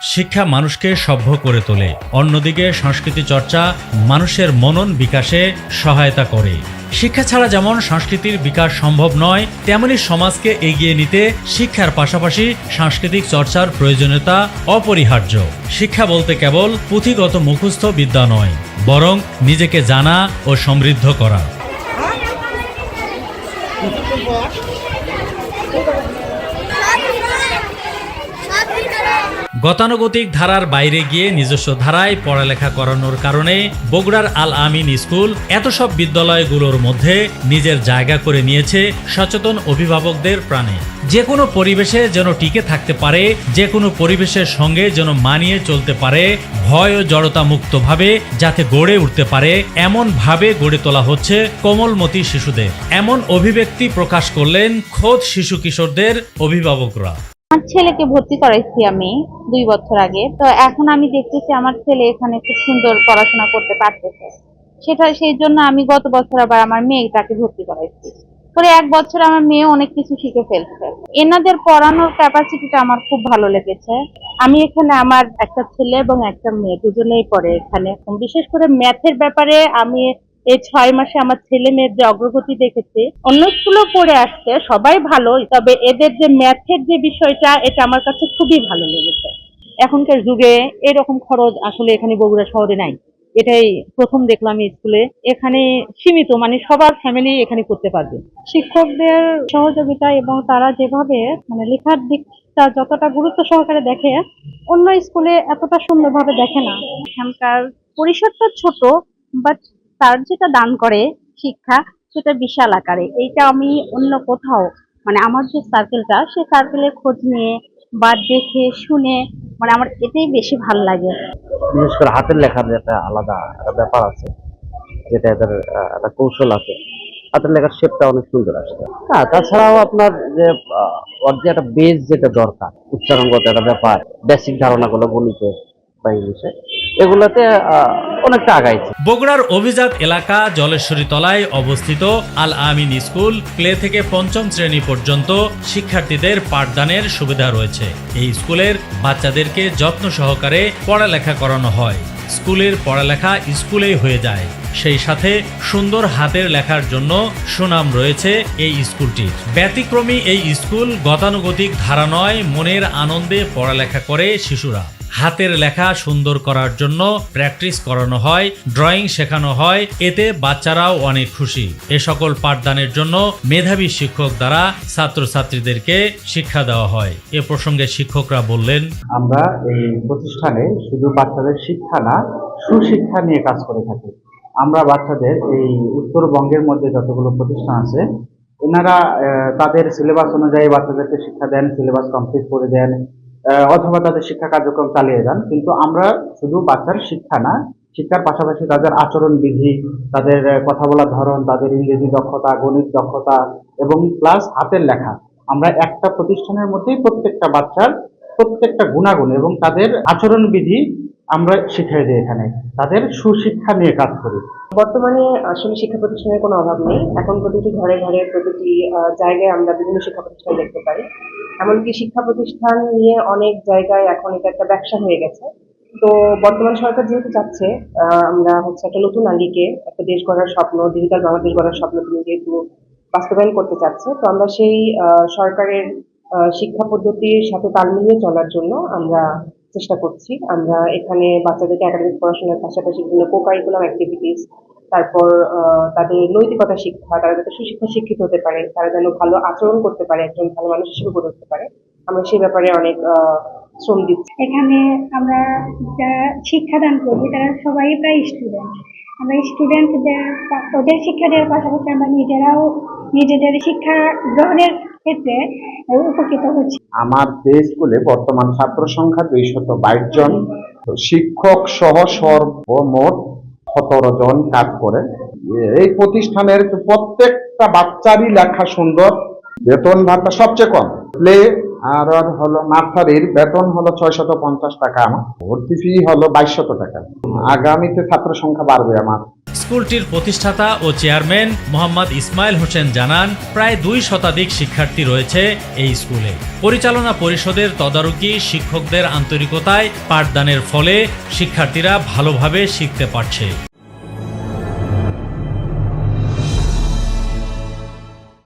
শিক্ষা মানুষকে সভ্য করে তোলে। অন্যদিকে সংস্কৃতি চর্চা মানুষের মনন বিকাশে সহায়তা করে। শিক্ষা ছাড়া যেমন সংস্কৃতির বিকাশ সম্ভব নয়, তেমনি সমাজকে এগিয়ে নিতে শিক্ষার পাশাপাশি সাংস্কৃতিক চর্চার প্রয়োজনীয়তা অপরিহার্য। শিক্ষা বলতে কেবল পুঁথিগত মুখস্থ বিদ্যা নয়, বরং নিজেকে জানা ও সমৃদ্ধ করা। গতানুগতিক ধারার বাইরে গিয়ে নিজস্ব ধারায় পড়ালেখা করানোর কারণে বগুড়ার আল আমিন স্কুল এত সব বিদ্যালয়গুলোর মধ্যে নিজের জায়গা করে নিয়েছে সচেতন অভিভাবকদের প্রাণে। যে কোনো পরিবেশে যেন টিকে থাকতে পারে, যে কোনো পরিবেশের সঙ্গে যেন মানিয়ে চলতে পারে, ভয় ও জড়তা মুক্তভাবে যাতে গড়ে উঠতে পারে এমন ভাবে গড়ে তোলা হচ্ছে কোমলমতি শিশুদের। এমন অভিব্যক্তি প্রকাশ করলেন খোদ শিশু কিশোরদের অভিভাবকরা। ছেলেকে ভর্তি করাইছি আমি দুই বছর আগে। তো এখন আমি দেখতেছি আমার ছেলে এখানে খুব সুন্দর পড়াশোনা করতে পারতেছে। সেটা, সেই জন্য আমি গত বছর আবার আমার মেয়েটাকে ভর্তি করাইছি। পরে এক বছর আমার মেয়ে অনেক কিছু শিখে ফেলছে। এনাদের পড়ানোর ক্যাপাসিটিটা আমার খুব ভালো লেগেছে। আমি এখানে আমার একটা ছেলে এবং একটা মেয়ে দুজনেই পড়ে এখানে। বিশেষ করে ম্যাথের ব্যাপারে আমি এই ছয় মাসে আমার ছেলে মেয়ের যে অগ্রগতি দেখেছি, অন্য স্কুলেও পড়ে আসছে, সবাই ভালো, তবে এদের যে ম্যাথের যে বিষয়টা, এটা আমার কাছে খুবই ভালো লেগেছে। এখনকার যুগে এরকম খরচ আসলে এখানে বগুড়া শহরে নাই। এটাই প্রথম দেখলাম স্কুলে এখানে সীমিত মানে সবার ফ্যামিলি এখানে করতে পারবে। শিক্ষকদের সহযোগিতা এবং তারা যেভাবে মানে লেখার দিকটা যতটা গুরুত্ব সহকারে দেখে, অন্য স্কুলে এতটা সুন্দরভাবে দেখে না। এখানকার পরিসরটা ছোট বাট তার যেটা দান করে শিক্ষা, সেটা বিশাল আকারে। এইটা আমি অন্য কোথাও মানে আমার যে সার্কেলটা সেই সার্কেলের খোঁজ নিয়ে বা দেখে, শুনে মানে আমার এটাই বেশি ভালো লাগে। বিশেষ করে হাতের লেখার একটা আলাদা ব্যাপার আছে, যেটা এদের একটা কৌশল আছে, হাতের লেখার শেপটা অনেক সুন্দর আসছে। হ্যাঁ তাছাড়াও আপনার যে ওর যে একটা বেস যেটা দরকার উচ্চারণগত একটা ব্যাপার বেসিক ধারণাগুলো গণিতে বা ইংলিশে এগুলোতে অনেকটা আগাইছে। বগুড়ার অভিজাত এলাকা জলেশ্বরী তলায় অবস্থিত আল আমিন স্কুল প্লে থেকে পঞ্চম শ্রেণি পর্যন্ত শিক্ষার্থীদের পাঠদানের সুবিধা রয়েছে। এই স্কুলের বাচ্চাদেরকে যত্ন সহকারে পড়ালেখা করানো হয়। স্কুলের পড়ালেখা স্কুলেই হয়ে যায়। সেই সাথে সুন্দর হাতের লেখার জন্য সুনাম রয়েছে এই স্কুলটির। ব্যতিক্রমী এই স্কুল গতানুগতিক ধারা নয়, মনের আনন্দে পড়ালেখা করে শিশুরা। হাতের লেখা সুন্দর করার জন্য প্র্যাকটিস করানো হয়, ড্রয়িং শেখানো হয়, এতে বাচ্চারাও অনেক খুশি। এ সকল পাঠদানের জন্য মেধাবী শিক্ষক দ্বারা ছাত্রছাত্রীদেরকে শিক্ষা দেওয়া হয়। এ প্রসঙ্গে শিক্ষকরা বললেন, আমরা এই প্রতিষ্ঠানে শুধু বাচ্চাদের শিক্ষা না, সুশিক্ষা নিয়ে কাজ করে থাকি। আমরা বাচ্চাদের এই উত্তরবঙ্গের মধ্যে যতগুলো প্রতিষ্ঠান আছে, এনারা তাদের সিলেবাস অনুযায়ী বাচ্চাদেরকে শিক্ষা দেন, সিলেবাস কমপ্লিট করে দেন অথবা তাদের শিক্ষা কার্যক্রম চালিয়ে যান। কিন্তু আমরা শুধু বাচ্চার শিক্ষা না, শিক্ষার পাশাপাশি তাদের আচরণ বিধি তাদের কথা বলার ধরন, তাদের ইংরেজি দক্ষতা, গণিত দক্ষতা এবং প্লাস হাতের লেখা। আমরা একটা প্রতিষ্ঠানের মধ্যেই প্রত্যেকটা বাচ্চার প্রত্যেকটা গুণাগুণ এবং তাদের আচরণ বিধি আমরা শিখিয়ে দিই এখানে। তাদের সুশিক্ষা নিয়ে কাজ করি। বর্তমানে আসলে শিক্ষা প্রতিষ্ঠানের কোনো অভাব নেই। এখন প্রতিটি ঘরে ঘরে প্রতিটি জায়গায় আমরা বিভিন্ন শিক্ষা প্রতিষ্ঠান দেখতে পাই এমনকি শিক্ষা প্রতিষ্ঠান নিয়ে অনেক জায়গায় এখন এটা একটা ব্যবসা হয়ে গেছে। তো বর্তমান সরকার যেহেতু চাচ্ছে আমরা হচ্ছে একটা নতুন আঙ্গিকে, একটা দেশ গড়ার স্বপ্ন ডিজিটাল বাংলাদেশ গড়ার স্বপ্ন তিনি যেহেতু বাস্তবায়ন করতে চাচ্ছে, তো আমরা সেই সরকারের শিক্ষা পদ্ধতির সাথে তাল মিলিয়ে চলার জন্য আমরা চেষ্টা করছি। আমরা এখানে বাচ্চাদেরকে একাডেমিক পড়াশোনার পাশাপাশি বিভিন্ন কো কারিকুলাম অ্যাক্টিভিটিস তারপর তাদের নৈতিকতা শিক্ষা, তারা যাতে সুশিক্ষা শিক্ষিত হতে পারে, তারা যেন ভালো আচরণ করতে পারে, একজন ভালো মানুষ হিসেবে গড়ে উঠতে পারে। আমরা সেই ব্যাপারে অনেক শ্রম দিচ্ছি। এখানে আমরা যারা শিক্ষাদান করি তারা সবাই প্রায় স্টুডেন্ট আমরা স্টুডেন্টদের ওদের শিক্ষা দেওয়ার পাশাপাশি আমরা নিজেরাও নিজেদের শিক্ষা গ্রহণের ক্ষেত্রে উপকৃত হচ্ছে। আমার স্কুলে বর্তমান ছাত্র সংখ্যা দুইশত বাইশ জন। শিক্ষক সহ সর্বমোট সতেরো জন কাজ করে। এই প্রতিষ্ঠানের প্রত্যেকটা বাচ্চারই লেখা সুন্দর, বেতন ভাতা সবচেয়ে কম। প্লে আর হলো নার্সারির, বেতন হলো ছয়শত পঞ্চাশ টাকা। আমার ভর্তি ফি হলো বাইশশত টাকা। আগামীতে ছাত্র সংখ্যা বাড়বে আমার। স্কুলটির প্রতিষ্ঠাতা ও চেয়ারম্যান মোহাম্মদ ইসমাইল হোসেন জানান, প্রায় দুই শতাধিক শিক্ষার্থী রয়েছে এই স্কুলে। পরিচালনা পরিষদের তদারকি শিক্ষকদের আন্তরিকতায় পাঠদানের ফলে শিক্ষার্থীরা ভালোভাবে শিখতে পারছে।